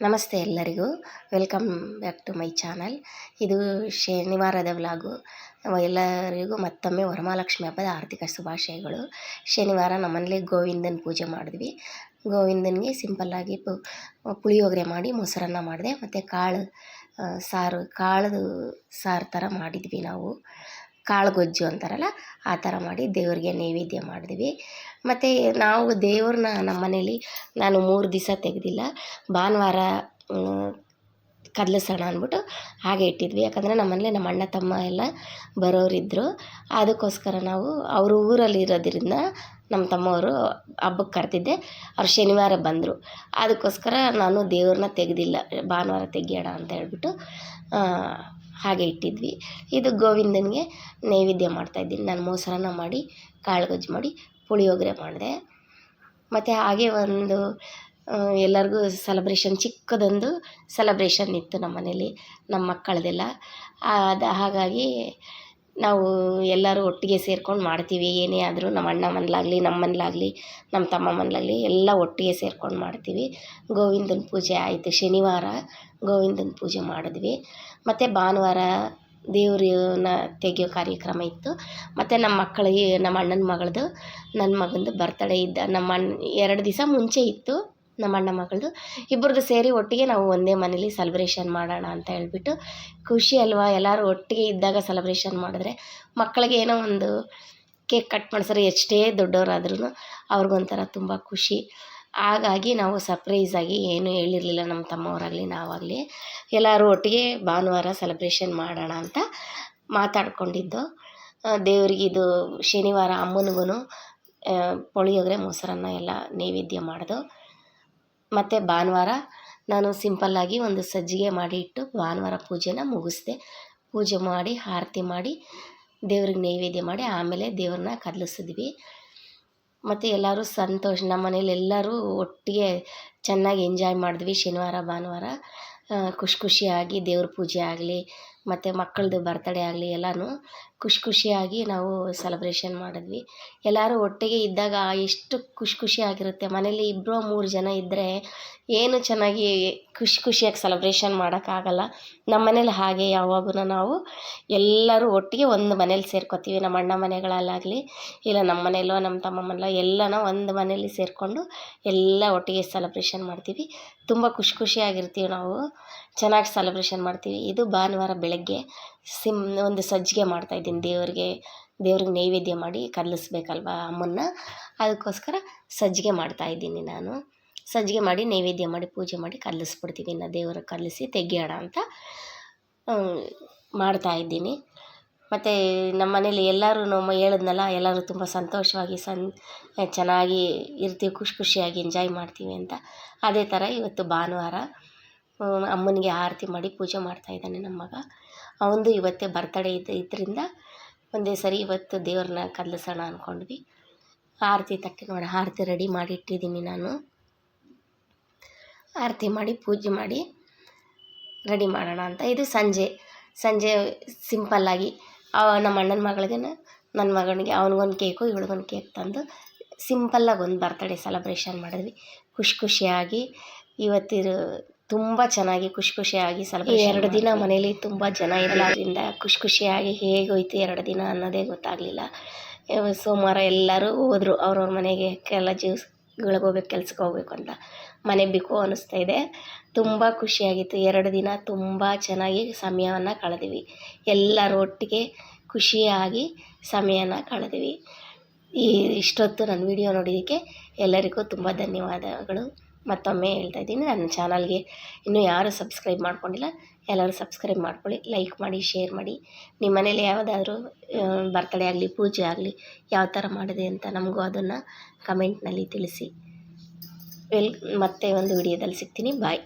ನಮಸ್ತೆ ಎಲ್ಲರಿಗೂ. Welcome back to my channel. ಇದು ಶನಿವಾರದ ವ್ಲಾಗು. ಎಲ್ಲರಿಗೂ ಮತ್ತೊಮ್ಮೆ ವರಮಹಾಲಕ್ಷ್ಮಿ ಹಬ್ಬದ ಆರ್ಥಿಕ ಶುಭಾಶಯಗಳು. ಶನಿವಾರ ನಮ್ಮನೇಲಿ ಗೋವಿಂದನ ಪೂಜೆ ಮಾಡಿದ್ವಿ. ಗೋವಿಂದನಿಗೆ ಸಿಂಪಲ್ಲಾಗಿ ಪು ಪುಳಿಯೋಗರೆ ಮಾಡಿ ಮೊಸರನ್ನ ಮಾಡಿದೆ. ಮತ್ತು ಕಾಳು ಸಾರು, ಕಾಳದು ಸಾರು ಥರ ಮಾಡಿದ್ವಿ ನಾವು. ಕಾಳು ಗೊಜ್ಜು ಅಂತಾರಲ್ಲ, ಆ ಥರ ಮಾಡಿ ದೇವರಿಗೆ ನೈವೇದ್ಯ ಮಾಡಿದ್ವಿ. ಮತ್ತು ನಾವು ದೇವ್ರನ್ನ ನಮ್ಮ ಮನೇಲಿ ನಾನು ಮೂರು ದಿವಸ ತೆಗೆದಿಲ್ಲ, ಭಾನುವಾರ ಕದಲಿಸೋಣ ಅಂದ್ಬಿಟ್ಟು ಹಾಗೆ ಇಟ್ಟಿದ್ವಿ. ಯಾಕಂದರೆ ನಮ್ಮನೇಲಿ ನಮ್ಮ ಅಣ್ಣ ತಮ್ಮ ಎಲ್ಲ ಬರೋರಿದ್ದರು ಅದಕ್ಕೋಸ್ಕರ ನಾವು ಅವರು ಊರಲ್ಲಿ ಇರೋದ್ರಿಂದ ನಮ್ಮ ತಮ್ಮವರು ಹಬ್ಬಕ್ಕೆ ಕರೆದಿದ್ದೆ. ಅವ್ರು ಶನಿವಾರ ಬಂದರು. ಅದಕ್ಕೋಸ್ಕರ ನಾನು ದೇವ್ರನ್ನ ತೆಗೆದಿಲ್ಲ, ಭಾನುವಾರ ತೆಗಿಯೋಣ ಅಂತ ಹೇಳ್ಬಿಟ್ಟು ಹಾಗೆ ಇಟ್ಟಿದ್ವಿ. ಇದು ಗೋವಿಂದನಿಗೆ ನೈವೇದ್ಯ ಮಾಡ್ತಾಯಿದ್ದೀನಿ ನಾನು ಮೊಸರನ್ನ ಮಾಡಿ ಕಾಳು ಗೊಜ್ಜು ಮಾಡಿ, ಪುಳಿಯೋಗರೆ ಮಾಡಿದೆ. ಮತ್ತು ಹಾಗೆ ಒಂದು ಎಲ್ಲರಿಗೂ ಸೆಲೆಬ್ರೇಷನ್ ಚಿಕ್ಕದೊಂದು ಸೆಲೆಬ್ರೇಷನ್ ಇತ್ತು ನಮ್ಮ ಮನೇಲಿ ನಮ್ಮ ಮಕ್ಕಳದೆಲ್ಲ. ಅದು ಹಾಗಾಗಿ ನಾವು ಎಲ್ಲರೂ ಒಟ್ಟಿಗೆ ಸೇರ್ಕೊಂಡು ಮಾಡ್ತೀವಿ. ಏನೇ ಆದರೂ ನಮ್ಮ ಅಣ್ಣ ಮನೇಲಾಗಲಿ, ನಮ್ಮ ಮನೇಲಾಗಲಿ, ನಮ್ಮ ತಮ್ಮ ಮನೇಲಾಗಲಿ ಎಲ್ಲ ಒಟ್ಟಿಗೆ ಸೇರ್ಕೊಂಡು ಮಾಡ್ತೀವಿ. ಗೋವಿಂದನ ಪೂಜೆ ಆಯಿತು. ಶನಿವಾರ ಗೋವಿಂದನ ಪೂಜೆ ಮಾಡಿದ್ವಿ. ಮತ್ತು ಭಾನುವಾರ ದೇವ್ರನ್ನ ತೆಗೆಯೋ ಕಾರ್ಯಕ್ರಮ ಇತ್ತು. ಮತ್ತು ನಮ್ಮ ಮಕ್ಕಳಿಗೆ, ನಮ್ಮ ಅಣ್ಣನ ಮಗಳದು ನನ್ನ ಮಗಂದು ಬರ್ತಡೇ ಇದ್ದ. ನಮ್ಮ ಅಣ್ಣ, ಎರಡು ದಿವಸ ಮುಂಚೆ ಇತ್ತು. ನಮ್ಮ ಅಣ್ಣ ಮಗಳದು. ಇಬ್ಬರದ್ದು ಸೇರಿ ಒಟ್ಟಿಗೆ ನಾವು ಒಂದೇ ಮನೇಲಿ ಸೆಲೆಬ್ರೇಷನ್ ಮಾಡೋಣ ಅಂತ ಹೇಳ್ಬಿಟ್ಟು ಖುಷಿ ಅಲ್ವಾ? ಎಲ್ಲರೂ ಒಟ್ಟಿಗೆ ಇದ್ದಾಗ ಸೆಲೆಬ್ರೇಷನ್ ಮಾಡಿದ್ರೆ ಮಕ್ಕಳಿಗೆ ಏನೋ ಒಂದು ಕೇಕ್ ಕಟ್ ಮಾಡಿಸ್ರೆ ಎಷ್ಟೇ ದೊಡ್ಡವರಾದ್ರೂ ಅವ್ರಿಗೊಂಥರ ತುಂಬ ಖುಷಿ. ಹಾಗಾಗಿ ನಾವು ಸರ್ಪ್ರೈಸಾಗಿ ಏನೂ ಹೇಳಿರಲಿಲ್ಲ ನಮ್ಮ ತಮ್ಮವರಾಗಲಿ, ನಾವಾಗಲಿ. ಎಲ್ಲರೂ ಒಟ್ಟಿಗೆ ಭಾನುವಾರ ಸೆಲೆಬ್ರೇಷನ್ ಮಾಡೋಣ ಅಂತ ಮಾತಾಡ್ಕೊಂಡಿದ್ದು. ದೇವ್ರಿಗೆ ಇದು ಶನಿವಾರ ಅಮ್ಮನಿಗೂ ಪುಳಿಯೋಗರೆ, ಮೊಸರನ್ನ ಎಲ್ಲ ನೈವೇದ್ಯ ಮಾಡಿದು. ಮತ್ತು ಭಾನುವಾರ ನಾನು ಸಿಂಪಲ್ಲಾಗಿ ಒಂದು ಸಜ್ಜಿಗೆ ಮಾಡಿ ಇಟ್ಟು ಭಾನುವಾರ ಪೂಜೆನ ಮುಗಿಸ್ದೆ. ಪೂಜೆ ಮಾಡಿ, ಆರತಿ ಮಾಡಿ, ದೇವ್ರಿಗೆ ನೈವೇದ್ಯ ಮಾಡಿ, ಆಮೇಲೆ ದೇವ್ರನ್ನ ಕದಲಿಸಿದ್ವಿ. ಮತ್ತು ಎಲ್ಲರೂ ಸಂತೋಷ, ನಮ್ಮ ಮನೇಲಿ ಎಲ್ಲರೂ ಒಟ್ಟಿಗೆ ಚೆನ್ನಾಗಿ ಎಂಜಾಯ್ ಮಾಡಿದ್ವಿ ಶನಿವಾರ, ಭಾನುವಾರ. ಖುಷಿ ಖುಷಿಯಾಗಿ ದೇವ್ರ ಪೂಜೆ ಆಗಲಿ ಮತ್ತು ಮಕ್ಕಳದು ಬರ್ತಡೇ ಆಗಲಿ ಎಲ್ಲನೂ ಖುಷಿ ಖುಷಿಯಾಗಿ ನಾವು ಸೆಲೆಬ್ರೇಷನ್ ಮಾಡಿದ್ವಿ. ಎಲ್ಲರೂ ಒಟ್ಟಿಗೆ ಇದ್ದಾಗ ಎಷ್ಟು ಖುಷಿ ಖುಷಿಯಾಗಿರುತ್ತೆ ಮನೇಲಿ ಇಬ್ಬರು ಮೂರು ಜನ ಇದ್ದರೆ ಏನು ಚೆನ್ನಾಗಿ ಖುಷಿ ಖುಷಿಯಾಗಿ ಸೆಲೆಬ್ರೇಷನ್ ಮಾಡೋಕ್ಕಾಗಲ್ಲ ನಮ್ಮ ಮನೇಲಿ ಹಾಗೆ ಯಾವಾಗೂ ನಾವು ಎಲ್ಲರೂ ಒಟ್ಟಿಗೆ ಒಂದು ಮನೇಲಿ ಸೇರ್ಕೊತೀವಿ. ನಮ್ಮ ಅಣ್ಣ ಮನೆಗಳಲ್ಲಾಗಲಿ ಇಲ್ಲ ನಮ್ಮ ಮನೆಯಲ್ಲೋ, ನಮ್ಮ ತಮ್ಮ ಮನೆಯಲ್ಲೋ ಎಲ್ಲನೂ ಒಂದು ಮನೇಲಿ ಸೇರಿಕೊಂಡು ಎಲ್ಲ ಒಟ್ಟಿಗೆ ಸೆಲೆಬ್ರೇಷನ್ ಮಾಡ್ತೀವಿ. ತುಂಬ ಖುಷಿ ಖುಷಿಯಾಗಿರ್ತೀವಿ ನಾವು. ಚೆನ್ನಾಗಿ ಸೆಲೆಬ್ರೇಷನ್ ಮಾಡ್ತೀವಿ. ಇದು ಭಾನುವಾರ ಬೆಳಗ್ಗೆ. ಸಿಮ್ ಒಂದು ಸಜ್ಜಿಗೆ ಮಾಡ್ತಾಯಿದ್ದೀನಿ ದೇವರಿಗೆ, ದೇವ್ರಿಗೆ ನೈವೇದ್ಯ ಮಾಡಿ ಕದಲಿಸ್ಬೇಕಲ್ವ ಅಮ್ಮನ್ನ. ಅದಕ್ಕೋಸ್ಕರ ಸಜ್ಜಿಗೆ ಮಾಡ್ತಾಯಿದ್ದೀನಿ ನಾನು. ಸಜ್ಜಿಗೆ ಮಾಡಿ, ನೈವೇದ್ಯ ಮಾಡಿ, ಪೂಜೆ ಮಾಡಿ ಕದಲಿಸ್ಬಿಡ್ತೀವಿ ಇನ್ನು ದೇವರ ಕದಲಿಸಿ ತೆಗಿಯೋಣ ಅಂತ ಮಾಡ್ತಾಯಿದ್ದೀನಿ ಮತ್ತು ನಮ್ಮ ಮನೇಲಿ ಎಲ್ಲರೂ ಹೇಳಿದ್ನಲ್ಲ, ಎಲ್ಲರೂ ತುಂಬ ಸಂತೋಷವಾಗಿ ಸನ್, ಚೆನ್ನಾಗಿ ಇರ್ತೀವಿ, ಖುಷಿ ಖುಷಿಯಾಗಿ ಎಂಜಾಯ್ ಮಾಡ್ತೀವಿ ಅಂತ. ಅದೇ ಥರ ಇವತ್ತು ಭಾನುವಾರ ಅಮ್ಮನಿಗೆ ಆರತಿ ಮಾಡಿ ಪೂಜೆ ಮಾಡ್ತಾ ಇದ್ದಾನೆ ನಮ್ಮ ಮಗ. ಅವನದು ಇವತ್ತೇ ಬರ್ತಡೇ ಇದ್ದ, ಇದರಿಂದ ಒಂದೇ ಸರಿ ಇವತ್ತು ದೇವ್ರನ್ನ ಕದಲಿಸೋಣ ಅಂದ್ಕೊಂಡ್ವಿ ಆರತಿ ತಟ್ಟೆ ನೋಡಿ, ಆರತಿ ರೆಡಿ ಮಾಡಿ ಇಟ್ಟಿದ್ದೀನಿ ನಾನು. ಆರತಿ ಮಾಡಿ, ಪೂಜೆ ಮಾಡಿ ರೆಡಿ ಮಾಡೋಣ ಅಂತ. ಇದು ಸಂಜೆ ಸಂಜೆ ಸಿಂಪಲ್ಲಾಗಿ ನಮ್ಮ ಅಣ್ಣನ ಮಗಳಿಗೆ ನನ್ನ ಮಗನಿಗೆ ಅವನಿಗೊಂದು ಕೇಕು ಇವಳಿಗೊಂದು ಕೇಕ್ ತಂದು ಸಿಂಪಲ್ಲಾಗಿ ಒಂದು ಬರ್ತಡೇ ಸೆಲೆಬ್ರೇಷನ್ ಮಾಡಿದ್ವಿ. ಖುಷಿ ಖುಷಿಯಾಗಿ ಇವತ್ತಿರು ತುಂಬ ಚೆನ್ನಾಗಿ ಖುಷಿ ಖುಷಿಯಾಗಿ ಸ್ವಲ್ಪ ಎರಡು ದಿನ ಮನೇಲಿ ತುಂಬ ಜನ ಇರೋದ್ರಿಂದ ಖುಷಿ ಖುಷಿಯಾಗಿ ಹೇಗೋಯ್ತು ಎರಡು ದಿನ ಅನ್ನೋದೇ ಗೊತ್ತಾಗಲಿಲ್ಲ. ಸೋಮವಾರ ಎಲ್ಲರೂ ಹೋದ್ರು. ಅವ್ರವ್ರ ಮನೆಗೆ ಕೆಲ ಜ್ಯೂಸ್ಗಳಿಗೆ ಹೋಗ್ಬೇಕು ಕೆಲ್ಸಕ್ಕೆ ಹೋಗ್ಬೇಕು ಅಂತ ಮನೆ ಬೇಕು ಅನ್ನಿಸ್ತಾ ಇದೆ. ತುಂಬ ಖುಷಿಯಾಗಿತ್ತು. ಎರಡು ದಿನ ತುಂಬ ಚೆನ್ನಾಗಿ ಸಮಯವನ್ನು ಕಳೆದಿವಿ. ಎಲ್ಲರ ಒಟ್ಟಿಗೆ ಖುಷಿಯಾಗಿ ಸಮಯನ ಕಳೆದ್ವಿ. ಈ ಇಷ್ಟೊತ್ತು ನನ್ನ ವಿಡಿಯೋ ನೋಡಿದ್ದಕ್ಕೆ ಎಲ್ಲರಿಗೂ ತುಂಬ ಧನ್ಯವಾದಗಳು. ಮತ್ತೊಮ್ಮೆ ಹೇಳ್ತಾ ಇದ್ದೀನಿ, ನನ್ನ ಚಾನಲ್ಗೆ ಇನ್ನೂ ಯಾರು ಸಬ್ಸ್ಕ್ರೈಬ್ ಮಾಡ್ಕೊಂಡಿಲ್ಲ, ಎಲ್ಲರೂ ಸಬ್ಸ್ಕ್ರೈಬ್ ಮಾಡ್ಕೊಳ್ಳಿ, ಲೈಕ್ ಮಾಡಿ, ಶೇರ್ ಮಾಡಿ. ನಿಮ್ಮ ಮನೇಲಿ ಯಾವುದಾದ್ರೂ ಬರ್ತಡೇ ಆಗಲಿ, ಪೂಜೆ ಆಗಲಿ ಯಾವ ಥರ ಮಾಡಿದೆ ಅಂತ ನಮಗೂ ಅದನ್ನು ಕಮೆಂಟ್ನಲ್ಲಿ ತಿಳಿಸಿ. ವೆಲ್, ಮತ್ತೆ ಒಂದು ವಿಡಿಯೋದಲ್ಲಿ ಸಿಗ್ತೀನಿ. ಬಾಯ್.